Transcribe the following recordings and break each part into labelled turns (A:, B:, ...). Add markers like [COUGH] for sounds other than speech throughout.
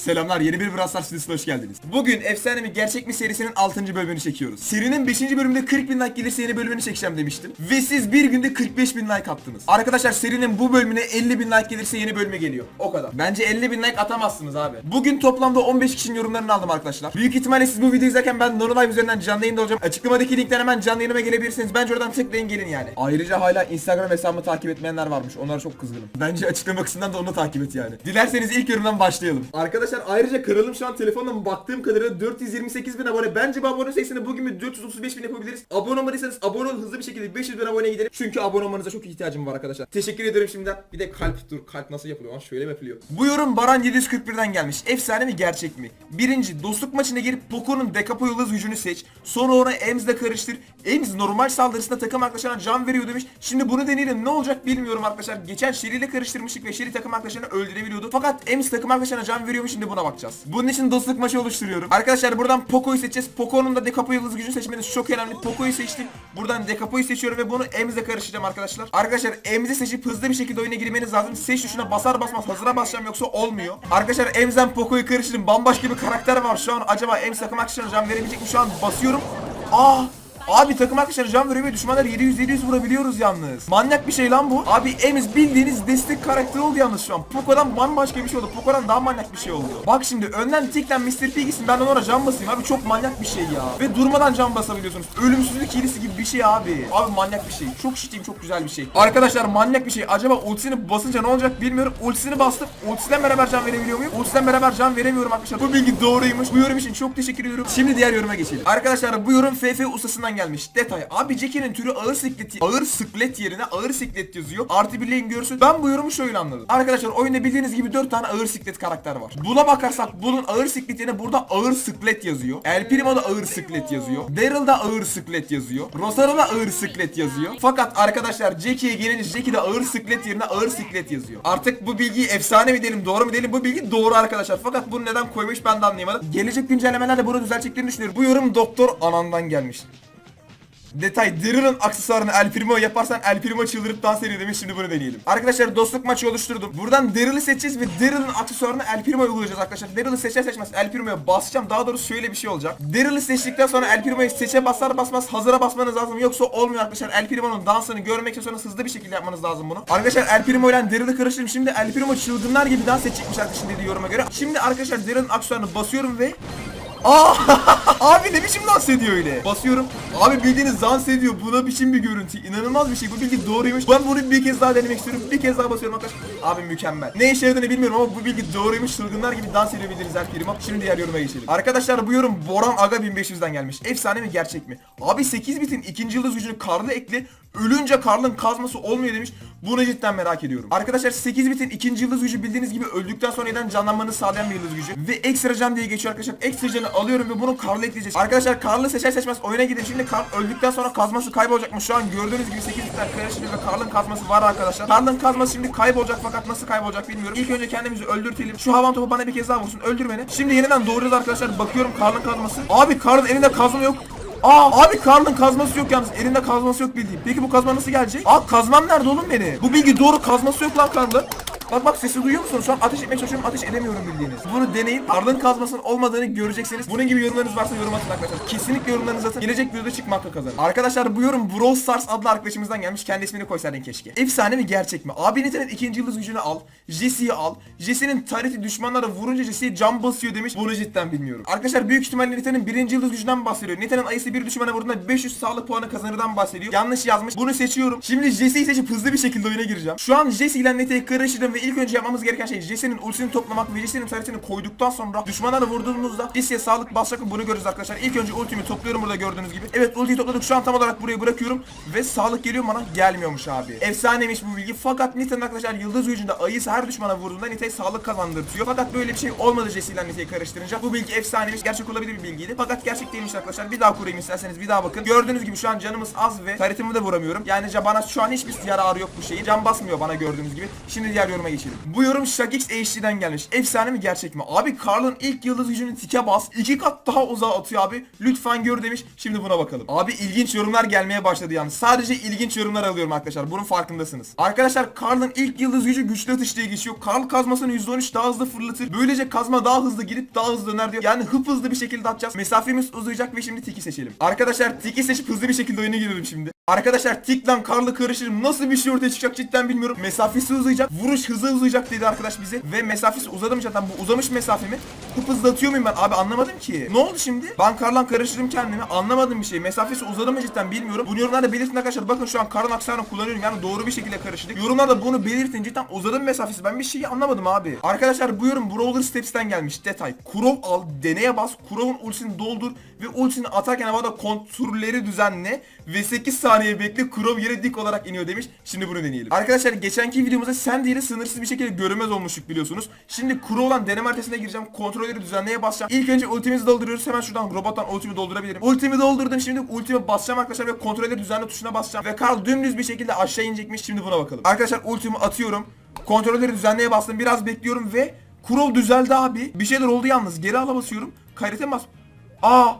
A: Selamlar yeni bir Brawl Stars videosuna hoş geldiniz. Bugün Efsane mi Gerçek mi serisinin 6. bölümünü çekiyoruz. Serinin 5. bölümünde 40 bin like gelirse yeni bölümünü çekeceğim demiştim. Ve siz bir günde 45 bin like attınız. Arkadaşlar serinin bu bölümüne 50 bin like gelirse yeni bölümü geliyor. O kadar. Bence 50 bin like atamazsınız abi. Bugün toplamda 15 kişinin yorumlarını aldım arkadaşlar. Büyük ihtimalle siz bu videoyu izlerken ben Nono Live üzerinden canlı yayında olacağım. Açıklamadaki linkten hemen canlı yayınıma gelebilirsiniz. Bence oradan tıklayın gelin yani. Ayrıca hala Instagram hesabımı takip etmeyenler varmış. Onlara çok kızgınım. Bence açıklama kısmından da onu takip et yani. Dilerseniz ilk yorumdan başlayalım. Arkadaşlar ayrıca kralım şu an telefondan baktığım kadarıyla 428 bin abone. Bence bu abone sayısını bugün bir 435 bin yapabiliriz. Abone olmadıysanız abone olun hızlı bir şekilde 500 bin aboneye gidelim. Çünkü abone olmanıza çok ihtiyacım var arkadaşlar. Teşekkür ederim şimdiden. Bir de kalp dur. Kalp nasıl yapılıyor lan? Şöyle mi yapılıyor? Bu yorum Baran 741'den gelmiş. Efsane mi gerçek mi? Birinci dostluk maçına girip Poco'nun Dekapo yıldız gücünü seç. Sonra onu Ems'le karıştır. Ems normal saldırısında takım arkadaşlarına can veriyor demiş. Şimdi bunu deneyelim. Ne olacak bilmiyorum arkadaşlar. Geçen Shelly ile karıştırmıştık ve Shelly takım arkadaşlarını öldürebiliyordu. Fakat Ems takım arkadaşlarına can veriyormuş. Şimdi buna bakacağız. Bunun için dostluk maçı oluşturuyorum. Arkadaşlar buradan Poco'yu seçeceğiz. Poco'nun da Dekapo yıldız gücünü seçmeniz çok önemli. Poco'yu seçtim. Buradan Dekapo'yu seçiyorum ve bunu Ems'le karıştıracağım arkadaşlar. Arkadaşlar Ems'i seçip hızlı bir şekilde oyuna girmeniz lazım. Seç tuşuna basar basmaz hazıra basacağım yoksa olmuyor. Arkadaşlar Ems'den Poco'yu karıştırdım. Bambaşka bir karakter var şu an. Acaba Ems takım can verebilecek mi? Şu an basıyorum. Aa Abi takım arkadaşları can veriyor ve düşmanlar 700-700 vurabiliyoruz yalnız. Manyak bir şey lan bu. Abi Emiz bildiğiniz destek karakteri oldu yalnız şu an. Poco'dan bambaşka bir şey oldu. Poco'dan daha manyak bir şey oldu. Bak şimdi önden tiklen Mr. P gitsin ben ona can basayım. Abi çok manyak bir şey ya. Ve durmadan can basabiliyorsunuz. Ölümsüzlük hilesi gibi bir şey abi. Abi manyak bir şey. Çok şiddetli çok güzel bir şey. Arkadaşlar manyak bir şey. Acaba ultisini basınca ne olacak bilmiyorum. Ultisini bastım. Ultisiyle beraber can verebiliyor muyum? Ultisiyle beraber can veremiyorum arkadaşlar. Bu bilgi doğruymuş. Bu yorum için çok teşekkür ediyorum. Şimdi diğer yoruma geçelim. Arkadaşlar bu yorum FF ustasından gelmiş. Detay. Abi Jackie'nin türü ağır siklet ağır sıklet yerine ağır siklet yazıyor. Artı birliğin görsün. Ben bu yorumu şöyle anladım. Arkadaşlar oyunda bildiğiniz gibi 4 tane ağır siklet karakter var. Buna bakarsak bunun ağır siklet yerine burada ağır sıklet yazıyor. El Primo da ağır sıklet yazıyor. Daryl da ağır sıklet yazıyor. Rosario da ağır sıklet yazıyor. Fakat arkadaşlar Jackie'ye gelince Jackie de ağır sıklet yerine ağır siklet yazıyor. Artık bu bilgiyi efsane mi diyelim doğru mu diyelim bu bilgi doğru arkadaşlar. Fakat bunu neden koymuş ben de anlayamadım. Gelecek güncellemelerde bunu düzelteceklerini düşünüyorum. Bu yorum Doktor Anan'dan gelmiş. Detay Daryl'ın aksesuarını El Primo yaparsan El Primo çıldırıp dans ediyor demiş şimdi bunu deneyelim. Arkadaşlar dostluk maçı oluşturdum. Buradan Daryl'ı seçeceğiz ve Daryl'ın aksesuarını El Primo'ya uygulayacağız arkadaşlar. Daryl'ı seçer seçmez El Primo'ya basacağım. Daha doğrusu şöyle bir şey olacak. Daryl'ı seçtikten sonra El Primo'yu seçe basar basmaz hazıra basmanız lazım. Yoksa olmuyor arkadaşlar. El Primo'nun dansını görmek istiyorsanız hızlı bir şekilde yapmanız lazım bunu. Arkadaşlar El Primo ile Daryl'ı karıştırdım. Şimdi El Primo çılgınlar gibi dans edecekmiş arkadaşlar dediği yoruma göre. Şimdi arkadaşlar Daryl'ın aksesuarını basıyorum ve Aa, [LAUGHS] abi ne biçim dans ediyor öyle? Basıyorum. Abi bildiğiniz dans ediyor. Buna biçim bir görüntü. İnanılmaz bir şey. Bu bilgi doğruymuş. Ben bunu bir kez daha denemek istiyorum. Bir kez daha basıyorum arkadaşlar. Abi mükemmel. Ne işe yaradığını bilmiyorum ama bu bilgi doğruymuş. Çılgınlar gibi dans ediyor bildiğiniz her kelime. Şimdi diğer yoruma geçelim. Arkadaşlar bu yorum Boran Aga 1500'den gelmiş. Efsane mi gerçek mi? Abi 8 bitin ikinci yıldız gücünü karlı ekle. Ölünce Karl'ın kazması olmuyor demiş. Bunu cidden merak ediyorum. Arkadaşlar 8 bitin ikinci yıldız gücü bildiğiniz gibi öldükten sonra yeniden canlanmanı sağlayan bir yıldız gücü. Ve ekstra can diye geçiyor arkadaşlar. Ekstra canı alıyorum ve bunu Karl'a ekleyeceğiz. Arkadaşlar Karl'ı seçer seçmez oyuna gidin. Şimdi Karl öldükten sonra kazması kaybolacakmış. Şu an gördüğünüz gibi 8 bitten karıştı ve Karl'ın kazması var arkadaşlar. Karl'ın kazması şimdi kaybolacak fakat nasıl kaybolacak bilmiyorum. İlk önce kendimizi öldürtelim. Şu havan topu bana bir kez daha vursun. Öldür beni. Şimdi yeniden doğruyoruz arkadaşlar. Bakıyorum Karl'ın kazması. Abi Karl'ın elinde kazma yok. Aa abi Karl'ın kazması yok yalnız. Elinde kazması yok bildiğim. Peki bu kazma nasıl gelecek? Aa kazmam nerede oğlum benim? Bu bilgi doğru kazması yok lan Karl'ın. Bak bak sesi duyuyor musunuz? Şu an ateş etmeye çalışıyorum ateş edemiyorum bildiğiniz. Bunu deneyin. Karl'ın kazmasının olmadığını göreceksiniz. Bunun gibi yorumlarınız varsa yorum atın arkadaşlar. Kesinlikle yorumlarınızı atın. Gelecek videoda çıkmakla kazanın. Arkadaşlar bu yorum Brawl Stars adlı arkadaşımızdan gelmiş. Kendi ismini koysaydın keşke. Efsane mi gerçek mi? Abi Nita'nın ikinci yıldız gücünü al. Jesse'yi al. Jesse'nin tarifi düşmanlara vurunca Jesse'ye can basıyor demiş. Bunu cidden bilmiyorum. Arkadaşlar büyük ihtimalle Nita'nın birinci yıldız gücünden bahsediyor. Nita'nın ayısı bir düşmana vurduğunda 500 sağlık puanı kazanırdan bahsediyor. Yanlış yazmış. Bunu seçiyorum. Şimdi Jesse'yi seçip hızlı bir şekilde oyuna gireceğim. Şu an Jesse ile Nita'yı karıştırdım ve ilk önce yapmamız gereken şey Jesse'nin ultisini toplamak ve Jesse'nin taretini koyduktan sonra düşmanlara vurduğumuzda Jesse'ye sağlık basacak mı bunu görürüz arkadaşlar. İlk önce ultimi topluyorum burada gördüğünüz gibi. Evet ultiyi topladık şu an tam olarak buraya bırakıyorum ve sağlık geliyor bana gelmiyormuş abi. Efsanemiş bu bilgi fakat Nita'nın arkadaşlar yıldız gücünde ayısı her düşmana vurduğunda Nita'ya sağlık kazandırtıyor. Fakat böyle bir şey olmadı Jesse ile Nita'yı karıştırınca. Bu bilgi efsanemiş gerçek olabilir bir bilgiydi. Fakat gerçek değilmiş arkadaşlar. Bir daha kurayım isterseniz bir daha bakın. Gördüğünüz gibi şu an canımız az ve taretimi de vuramıyorum. Yani bana şu an hiçbir yararı yok bu şeyin. Can basmıyor bana gördüğünüz gibi. Şimdi diğer yoruma yoruma geçelim. Bu yorum Shagix HD'den gelmiş. Efsane mi gerçek mi? Abi Karl'ın ilk yıldız gücünü tike bas. iki kat daha uzağa atıyor abi. Lütfen gör demiş. Şimdi buna bakalım. Abi ilginç yorumlar gelmeye başladı yani. Sadece ilginç yorumlar alıyorum arkadaşlar. Bunun farkındasınız. Arkadaşlar Karl'ın ilk yıldız gücü güçlü atış diye geçiyor. Karl kazmasını %13 daha hızlı fırlatır. Böylece kazma daha hızlı gidip daha hızlı döner diyor. Yani hıp hızlı bir şekilde atacağız. Mesafemiz uzayacak ve şimdi tiki seçelim. Arkadaşlar tiki seçip hızlı bir şekilde oyuna giriyorum şimdi. Arkadaşlar Tik'le Karl'ı karıştırım. Nasıl bir şey ortaya çıkacak cidden bilmiyorum. Mesafesi uzayacak. Vuruş hızı uzayacak dedi arkadaş bize. Ve mesafesi uzadı mı zaten bu uzamış mesafemi. Hıp hızlatıyor muyum ben? Abi anlamadım ki. Ne oldu şimdi? Ben Karl'la karıştırdım kendimi. Anlamadım bir şey. Mesafesi uzadı mı cidden bilmiyorum. Bunu yorumlarda belirtin arkadaşlar. Bakın şu an Karl'ın aksanı kullanıyorum. Yani doğru bir şekilde karıştırdık. Yorumlarda bunu belirtin. Cidden uzadı mı mesafesi? Ben bir şeyi anlamadım abi. Arkadaşlar bu yorum Brawler Steps'ten gelmiş. Detay. Kurov al. Deneye bas. Kurov'un ultisini doldur. Ve ultisini atarken havada kontrolleri düzenle. Ve 8 saniye bekle. Kurov yere dik olarak iniyor demiş. Şimdi bunu deneyelim. Arkadaşlar geçenki videomuzda Sandy ile sınırsız bir şekilde görünmez olmuştuk biliyorsunuz. Şimdi Kurov olan deneme haritasına gireceğim. Kontrolleri düzenleye basacağım. İlk önce ultimizi dolduruyoruz. Hemen şuradan robottan ultimi doldurabilirim. Ultimi doldurdum. Şimdi ultimi basacağım arkadaşlar ve kontrolleri düzenle tuşuna basacağım. Ve Karl dümdüz bir şekilde aşağı inecekmiş. Şimdi buna bakalım. Arkadaşlar ultimi atıyorum. Kontrolleri düzenleye bastım. Biraz bekliyorum ve Kurov düzeldi abi. Bir şeyler oldu yalnız. Geri ala basıyorum. Kayrete bas. Aa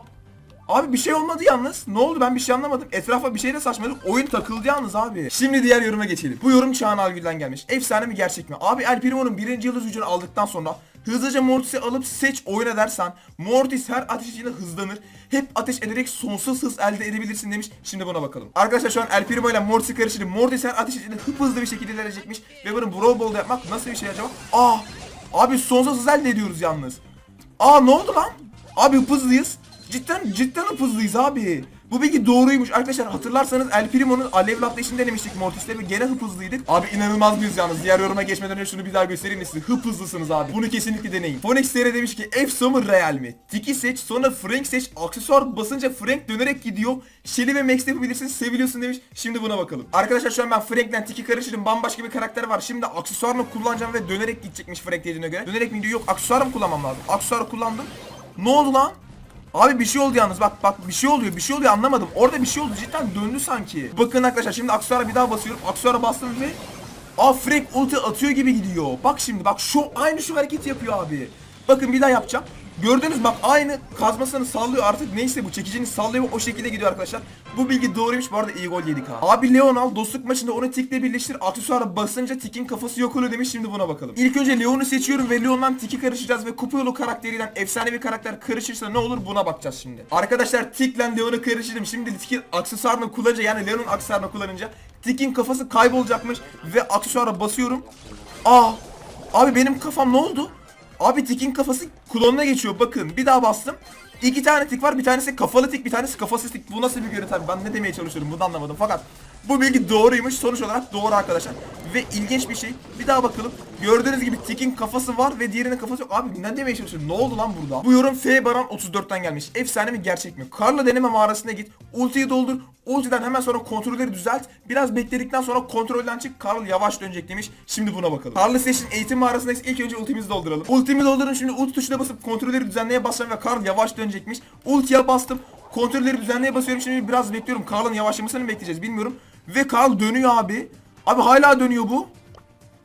A: Abi bir şey olmadı yalnız. Ne oldu ben bir şey anlamadım. Etrafa bir şey de saçmalık. Oyun takıldı yalnız abi. Şimdi diğer yoruma geçelim. Bu yorum Çağan Algül'den gelmiş. Efsane mi gerçek mi? Abi El Primo'nun birinci yıldız gücünü aldıktan sonra hızlıca Mortis'i alıp seç oyun edersen Mortis her ateş içinde hızlanır. Hep ateş ederek sonsuz hız elde edebilirsin demiş. Şimdi buna bakalım. Arkadaşlar şu an El Primo ile Mortis'i karıştırdım. Mortis her ateş içinde hıp hızlı bir şekilde ilerleyecekmiş. Ve bunu Brawl Ball'da yapmak nasıl bir şey acaba? Aa! Abi sonsuz hız elde ediyoruz yalnız. Aa ne oldu lan? Abi hızlıyız. Cidden cidden hıp hızlıyız abi. Bu bilgi doğruymuş arkadaşlar hatırlarsanız El Primo'nun Alevli atlayışını denemiştik Mortis'le ve gene hızlıydık. Abi inanılmaz mıyız yalnız diğer yoruma geçmeden önce şunu bir daha göstereyim size hızlısınız abi. Bunu kesinlikle deneyin. Phoenix TR demiş ki F Summer Real mi? Tiki seç sonra Frank seç aksesuar basınca Frank dönerek gidiyor. Shelly ve Max yapabilirsin seviliyorsun demiş. Şimdi buna bakalım. Arkadaşlar şu an ben Frank'le Tiki karıştırdım bambaşka bir karakter var. Şimdi aksesuarını kullanacağım ve dönerek gidecekmiş Frank dediğine göre. Dönerek mi gidiyor yok aksesuarı mı kullanmam lazım? Aksesuarı kullandım. Ne oldu lan? Abi bir şey oldu yalnız bak bak bir şey oluyor bir şey oluyor anlamadım. Orada bir şey oldu cidden döndü sanki. Bakın arkadaşlar şimdi aksesuara bir daha basıyorum. Aksesuara bastım ve Aa Frank ulti atıyor gibi gidiyor. Bak şimdi bak şu aynı şu hareketi yapıyor abi. Bakın bir daha yapacağım. Gördünüz bak aynı kazmasını sallıyor artık neyse bu çekicini sallıyor o şekilde gidiyor arkadaşlar. Bu bilgi doğruymuş bu arada iyi gol yedik ha. Abi Leon al dostluk maçında onu tikle birleştir aksesuara basınca tikin kafası yok oluyor demiş şimdi buna bakalım. İlk önce Leon'u seçiyorum ve Leon'dan tiki karışacağız ve kupa yolu karakteriyle efsane bir karakter karışırsa ne olur buna bakacağız şimdi. Arkadaşlar tikle Leon'u karıştırdım şimdi tikin aksesuarını kullanınca yani Leon'un aksesuarını kullanınca tikin kafası kaybolacakmış ve aksesuara basıyorum. Aa abi benim kafam ne oldu? Abi tikin kafası klonuna geçiyor bakın bir daha bastım. İki tane tik var bir tanesi kafalı tik bir tanesi kafasız tik. Bu nasıl bir görüntü abi ben ne demeye çalışıyorum bunu anlamadım fakat bu bilgi doğruymuş sonuç olarak doğru arkadaşlar. Ve ilginç bir şey bir daha bakalım. Gördüğünüz gibi tikin kafası var ve diğerinin kafası yok. Abi ne demeye çalışıyorum ne oldu lan burada? Bu yorum F Baran 34'ten gelmiş. Efsane mi gerçek mi? Karla deneme mağarasına git. Ultiyi doldur. Ultiden hemen sonra kontrolleri düzelt. Biraz bekledikten sonra kontrolden çık. Karl yavaş dönecek demiş. Şimdi buna bakalım. Karl Session eğitim mağarasındayız. İlk önce ultimizi dolduralım. Ultimi doldurun şimdi ulti tuşuna basıp kontrolleri düzenleye basacağım ve Karl yavaş dönecekmiş. Ultiye bastım. Kontrolleri düzenleye basıyorum. Şimdi biraz bekliyorum. Karl'ın yavaşlamasını bekleyeceğiz bilmiyorum. Ve Karl dönüyor abi. Abi hala dönüyor bu.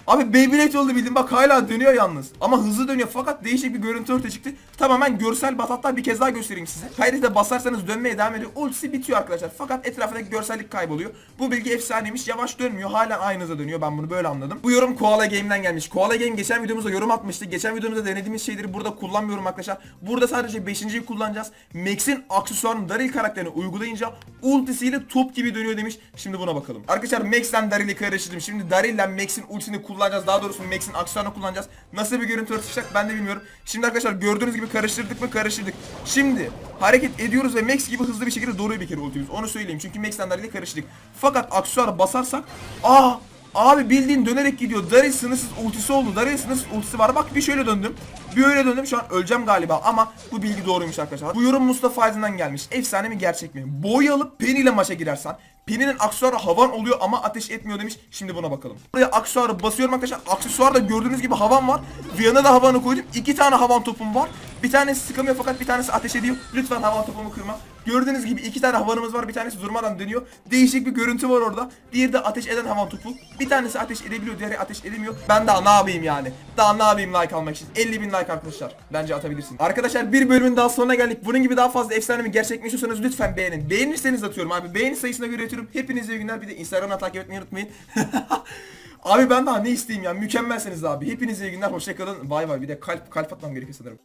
A: Abi Beyblade oldu bildim bak hala dönüyor yalnız. Ama hızlı dönüyor fakat değişik bir görüntü ortaya çıktı. Tamamen görsel bat bir kez daha göstereyim size. Kaydete basarsanız dönmeye devam ediyor. Ultisi bitiyor arkadaşlar. Fakat etrafındaki görsellik kayboluyor. Bu bilgi efsaneymiş. Yavaş dönmüyor. Hala aynı hıza dönüyor. Ben bunu böyle anladım. Bu yorum Koala Game'den gelmiş. Koala Game geçen videomuzda yorum atmıştı. Geçen videomuzda denediğimiz şeyleri burada kullanmıyorum arkadaşlar. Burada sadece 5.yi kullanacağız. Max'in aksesuarını Daryl karakterine uygulayınca ultisiyle top gibi dönüyor demiş. Şimdi buna bakalım. Arkadaşlar Max'ten Daryl'i karıştırdım. Şimdi Daryl'le Max'in ultisini kullanacağız. Daha doğrusu Max'in aksesuarını kullanacağız. Nasıl bir görüntü çıkacak ben de bilmiyorum. Şimdi arkadaşlar gördüğünüz gibi karıştırdık mı karıştırdık. Şimdi hareket ediyoruz ve Max gibi hızlı bir şekilde doğruyor bir kere ultimiz. Onu söyleyeyim çünkü Max'ten Daryl'i karıştırdık. Fakat aksesuara basarsak aa Abi bildiğin dönerek gidiyor. Daryl sınırsız ultisi oldu. Daryl sınırsız ultisi var. Bak bir şöyle döndüm. Bir öyle döndüm. Şu an öleceğim galiba ama bu bilgi doğruymuş arkadaşlar. Bu yorum Mustafa Aydın'dan gelmiş. Efsane mi gerçek mi? Boy alıp Penny ile maça girersen Penny'nin aksesuarı havan oluyor ama ateş etmiyor demiş. Şimdi buna bakalım. Buraya aksesuarı basıyorum arkadaşlar. Aksesuarda gördüğünüz gibi havan var. Bir yana da havanı koydum. İki tane havan topum var. Bir tanesi sıkamıyor fakat bir tanesi ateş ediyor. Lütfen hava topumu kırma. Gördüğünüz gibi iki tane havanımız var. Bir tanesi durmadan dönüyor. Değişik bir görüntü var orada. Diğeri de ateş eden havan topu. Bir tanesi ateş edebiliyor, diğeri ateş edemiyor. Ben daha ne yapayım yani? Daha ne yapayım like almak için? 50 bin like arkadaşlar. Bence atabilirsin. Arkadaşlar bir bölümün daha sonuna geldik. Bunun gibi daha fazla efsane mi gerçek lütfen beğenin. Beğenirseniz atıyorum abi. Beğeni sayısına göre atıyorum. Hepinize iyi günler. Bir de Instagram'dan takip etmeyi unutmayın. [LAUGHS] abi ben daha ne isteyeyim ya? Mükemmelsiniz abi. Hepinize iyi günler. Hoşçakalın. Bay bay. Bir de kalp kalp atmam gerekiyor sanırım.